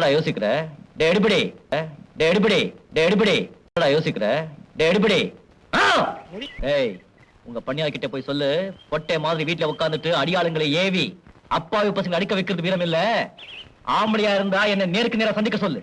என்னடா யோசிக்கிற? டே எடுபடி. டே யோசிக்கிற? டே ஏய் உங்க பணியா போய் சொல்லு. பொட்டை மாதிரி வீட்டுல உட்கார்ந்துட்டு அடியாளுங்களை ஏவி அப்பாவி பசங்களை அடிக்க வைக்கிறது வீரம் இல்ல ஆம்பளையா இருந்தா என்ன நேருக்கு நேரா சந்திக்க சொல்லு.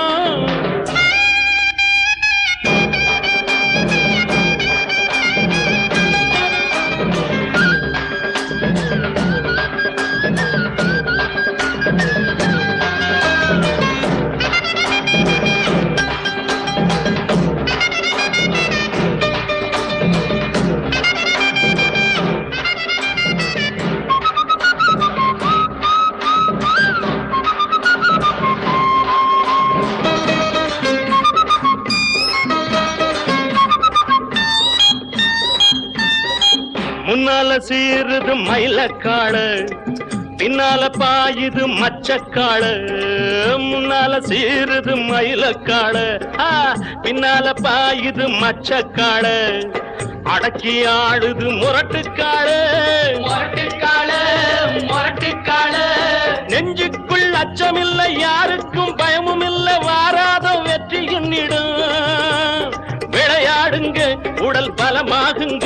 முன்னால சீருது மயிலக்காடு பின்னால பாயுது மச்சக்காடு முன்னால சீருது மயிலக்காடு பின்னால பாயுது மச்சக்காடு அடக்கி ஆடுது முரட்டுக்காடு முரட்டுக்கால முரட்டுக்கால நெஞ்சுக்குள் அச்சமில்லை யாருக்கும் பயமும் இல்லை வாராத வெற்றி எண்ணிடும் விளையாடுங்க உடல் பலமாகுங்க.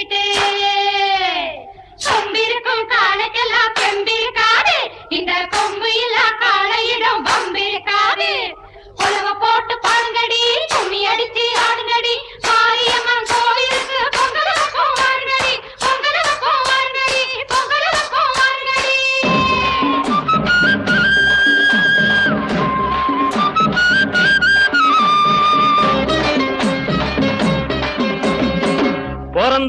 बेटे।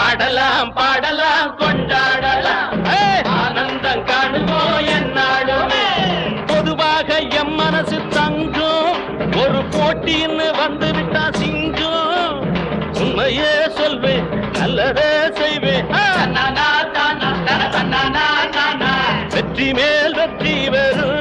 பாடலாம் பாடலாம் கொண்டாடலாம்! ஆனந்தம் காணுவோம் என்னாலுமே பொதுவாக எம் மனசு தங்கம். ஒரு போட்டின்னு வந்து விட்டா சிங்கம். உண்மையே சொல்வேன் நல்லதே செய்வேன். வெற்றி மேல் வெற்றி பெற